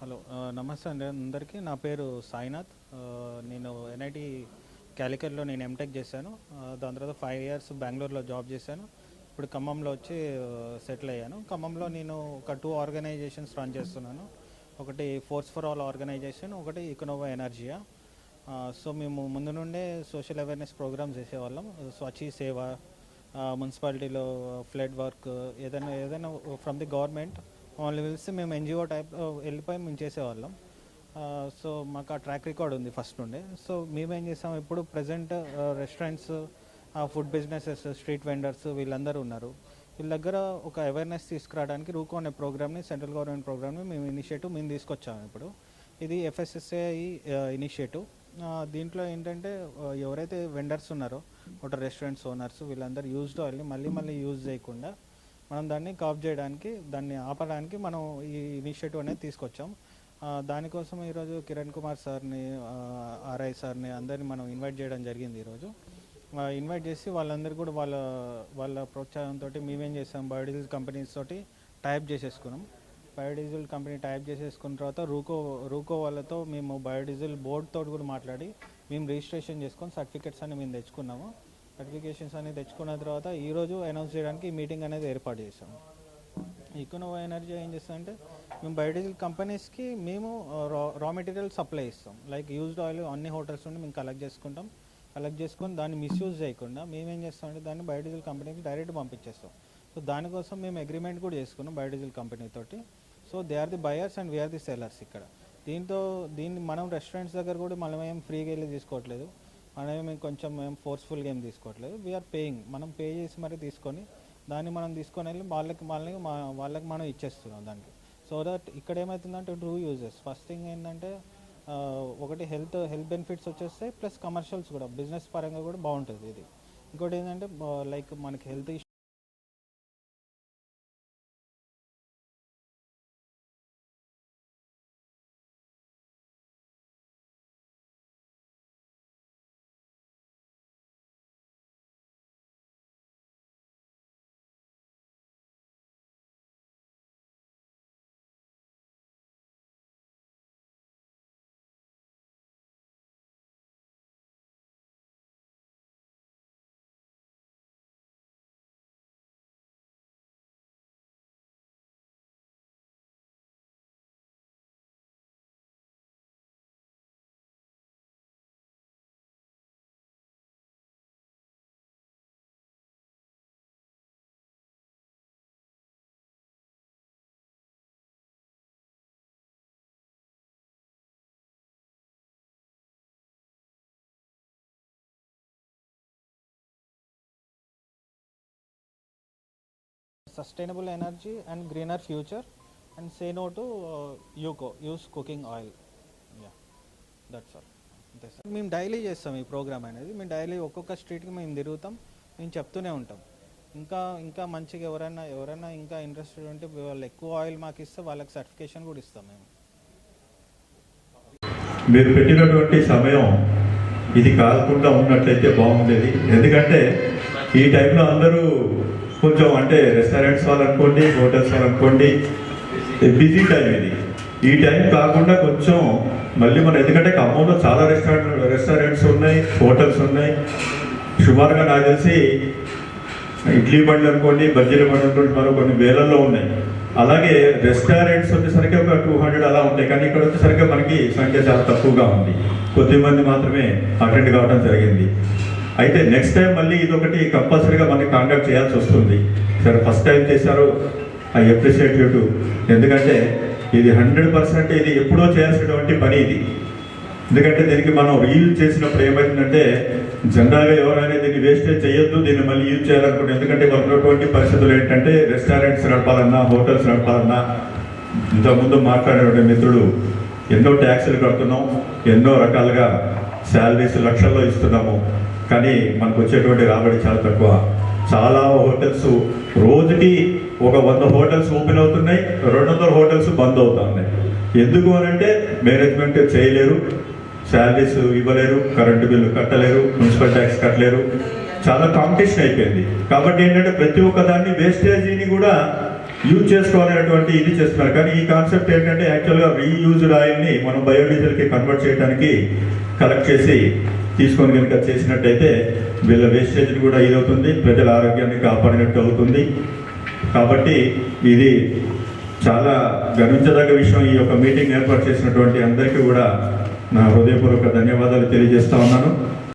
Hello నమస్తే అండి. అందరికీ నా పేరు సాయినాథ్. నేను ఎన్ఐటి క్యాలికట్లో నేను ఎంటెక్ చేశాను. దాని తర్వాత ఫైవ్ ఇయర్స్ బెంగళూరులో జాబ్ చేశాను. ఇప్పుడు ఖమ్మంలో వచ్చి సెటిల్ అయ్యాను. ఖమ్మంలో నేను ఒక టూ ఆర్గనైజేషన్స్ రన్ చేస్తున్నాను. ఒకటి ఫోర్స్ ఫర్ ఆల్ ఆర్గనైజేషన్ ఒకటి ఇకనోవా ఎనర్జియా సో మేము ముందు నుండే సోషల్ అవేర్నెస్ ప్రోగ్రామ్స్ చేసేవాళ్ళం. స్వచ్ఛీ సేవ మున్సిపాలిటీలో ఫ్లడ్ వర్క్ ఏదైనా ఏదైనా ఫ్రమ్ ది గవర్నమెంట్ వాళ్ళని పిలిస్తే మేము ఎన్జిఓ టైప్ వెళ్ళిపోయి మేము చేసేవాళ్ళం. సో మాకు ఆ ట్రాక్ రికార్డ్ ఉంది ఫస్ట్ నుండే. సో మేమేం చేసాం ఇప్పుడు present restaurants food businesses street vendors వీళ్ళందరూ ఉన్నారు. వీళ్ళ దగ్గర ఒక అవేర్నెస్ తీసుకురావడానికి రూకో అనే ప్రోగ్రామ్ని సెంట్రల్ గవర్నమెంట్ ప్రోగ్రామ్ని మేము ఇనిషియేటివ్ మేము తీసుకొచ్చాము ఇప్పుడు. ఇది ఎఫ్ఎస్ఎస్ఏ ఇనిషియేటివ్. దీంట్లో ఏంటంటే ఎవరైతే వెండర్స్ ఉన్నారో ఒక రెస్టారెంట్స్ ఓనర్స్ వీళ్ళందరూ యూజ్డ్ ఆయిల్ని మళ్ళీ మళ్ళీ యూజ్ చేయకుండా మనం దాన్ని కాప్ చేయడానికి దాన్ని ఆపడానికి మనం ఈ ఇనిషియేటివ్ అనేది తీసుకొచ్చాం. దానికోసం ఈరోజు కిరణ్ కుమార్ సార్ని ఆర్ఐ సార్ని అందరిని మనం ఇన్వైట్ చేయడం జరిగింది ఈరోజు. ఇన్వైట్ చేసి వాళ్ళందరూ కూడా వాళ్ళ వాళ్ళ ప్రోత్సాహంతో మేమేం చేసాం బయోడీజిల్ కంపెనీస్ తోటి టైప్ చేసేసుకున్నాం. బయోడీజిల్ కంపెనీ టైప్ చేసేసుకున్న తర్వాత రూకో రూకో వాళ్ళతో మేము బయోడీజిల్ బోర్డ్ తోటి కూడా మాట్లాడి మేము రిజిస్ట్రేషన్ చేసుకొని సర్టిఫికెట్స్ అని మేము తెచ్చుకున్నాము. సర్టిఫికేషన్స్ అనేది తెచ్చుకున్న తర్వాత ఈరోజు అనౌన్స్ చేయడానికి ఈ మీటింగ్ అనేది ఏర్పాటు చేసాం ఈకోనోవా ఎనర్జీ ఏం చేస్తుందంటే మేము బయోడీజిల్ కంపెనీస్కి మేము రా రా మెటీరియల్ సప్లై ఇస్తాం. లైక్ యూజ్డ్ ఆయిల్ అన్ని హోటల్స్ నుండి మేము కలెక్ట్ చేసుకుంటాం. కలెక్ట్ చేసుకొని దాన్ని మిస్యూజ్ చేయకుండా మేమేం చేస్తామంటే దాన్ని బయోడీజిల్ కంపెనీకి డైరెక్ట్ పంపించేస్తాం. సో దానికోసం మేము అగ్రిమెంట్ కూడా చేసుకున్నాం బయోడీజిల్ కంపెనీ తోటి. So they are the buyers and we are the sellers ఇక్కడ. దీంతో దీన్ని మనం రెస్టారెంట్స్ దగ్గర కూడా మనం ఏం ఫ్రీగా వెళ్ళి తీసుకోవట్లేదు. అనేవి మేము కొంచెం మేము ఫోర్స్ఫుల్గా ఏం తీసుకోవట్లేదు. వీఆర్ పేయింగ్ మనం పే చేసి మరీ తీసుకొని దాన్ని మనం తీసుకొని వెళ్ళి వాళ్ళకి వాళ్ళకి మా- వాళ్ళకి మనం ఇచ్చేస్తున్నాం దానికి. సో దట్ ఇక్కడ ఏమవుతుందంటే టూ యూజెస్ ఫస్ట్ థింగ్ ఏంటంటే ఒకటి హెల్త్ హెల్త్ బెనిఫిట్స్ వచ్చేస్తాయి ప్లస్ కమర్షియల్స్ కూడా బిజినెస్ పరంగా కూడా బాగుంటుంది ఇది. ఇంకోటి ఏంటంటే లైక్ మనకి health sustainable energy and greener future and say no to UCO use cooking oil yeah that's all అంతే సార్ మేము డైలీ చేస్తాం ఈ ప్రోగ్రామ్ అనేది. మేము డైలీ ఒక్కొక్క స్ట్రీట్కి మేము తిరుగుతాం. మేము చెప్తూనే ఉంటాం. ఇంకా ఇంకా మంచిగా ఎవరైనా ఎవరైనా ఇంకా ఇంట్రెస్టెడ్ ఉంటే వాళ్ళు ఎక్కువ ఆయిల్ మాకు ఇస్తే వాళ్ళకి సర్టిఫికేషన్ కూడా ఇస్తాం మేము. మీరు పెట్టినటువంటి సమయం ఇది కాకుండా ఉన్నట్లయితే బాగుండేది. ఎందుకంటే ఈ టైంలో అందరూ కొంచెం అంటే రెస్టారెంట్స్ వాళ్ళు అనుకోండి హోటల్స్ వాళ్ళు అనుకోండి బిజీ టైం ఇది. ఈ టైం కాకుండా కొంచెం మళ్ళీ మన ఎందుకంటే ఖమ్మంలో చాలా రెస్టారెంట్ రెస్టారెంట్స్ ఉన్నాయి హోటల్స్ ఉన్నాయి. సుమారుగా నాకు తెలిసి ఇడ్లీ బండ్లు అనుకోండి బజ్జీల బండి అనుకోండి మరో కొన్ని వేలల్లో ఉన్నాయి. అలాగే రెస్టారెంట్స్ వచ్చేసరికి ఒక టూ హండ్రెడ్ అలా ఉంటాయి. కానీ ఇక్కడ వచ్చేసరికి మనకి సంఖ్య చాలా తక్కువగా ఉంది. కొద్ది మంది మాత్రమే అటెండ్ కావడం జరిగింది. అయితే నెక్స్ట్ టైం మళ్ళీ ఇది ఒకటి కంపల్సరీగా మనకి కాంటాక్ట్ చేయాల్సి వస్తుంది. సరే ఫస్ట్ టైం చేశారు ఐ అప్రిషియేట్ యూ టు ఎందుకంటే ఇది హండ్రెడ్ పర్సెంట్ ఇది ఎప్పుడో చేయాల్సినటువంటి పని ఇది. ఎందుకంటే దీనికి మనం రీయూజ్ చేసినప్పుడు ఏమైందంటే జనరల్గా ఎవరైనా దీన్ని వేస్టేజ్ చేయొద్దు దీన్ని మళ్ళీ యూజ్ చేయాలనుకుంటే. ఎందుకంటే ఉన్నటువంటి పరిస్థితులు ఏంటంటే రెస్టారెంట్స్ నడపాలన్నా హోటల్స్ నడపాలన్నా. ఇంతకుముందు మాట్లాడిన మిత్రుడు ఎన్నో ట్యాక్సులు కడుతున్నాం ఎన్నో రకాలుగా శాలరీస్ లక్షల్లో ఇస్తున్నాము. కానీ మనకు వచ్చేటువంటి రాబడి చాలా తక్కువ. చాలా హోటల్స్ రోజుకి ఒక వంద హోటల్స్ ఓపెన్ అవుతున్నాయి రెండు వందల హోటల్స్ బంద్ అవుతున్నాయి. ఎందుకు అని అంటే మేనేజ్మెంట్ చేయలేరు శాలరీస్ ఇవ్వలేరు కరెంటు బిల్లు కట్టలేరు మున్సిపల్ ట్యాక్స్ కట్టలేరు. చాలా కాంపిటీషన్ అయిపోయింది. కాబట్టి ఏంటంటే ప్రతి ఒక్క దాన్ని వేస్టేజీని కూడా యూజ్ చేసుకోవాలనేటువంటి ఇది చేస్తున్నారు. కానీ ఈ కాన్సెప్ట్ ఏంటంటే యాక్చువల్గా రీయూజ్డ్ ఆయిల్ని మనం బయోడీజిల్కి కన్వర్ట్ చేయడానికి కలెక్ట్ చేసి తీసుకొని కనుక చేసినట్టయితే వీళ్ళ వేస్టేజ్ కూడా ఇదవుతుంది ప్రజల ఆరోగ్యాన్ని కాపాడినట్టు అవుతుంది. కాబట్టి ఇది చాలా గమనించదగ్గ విషయం. ఈ యొక్క మీటింగ్ ఏర్పాటు చేసినటువంటి అందరికీ కూడా నా హృదయపూర్వక ధన్యవాదాలు తెలియజేస్తా ఉన్నాను.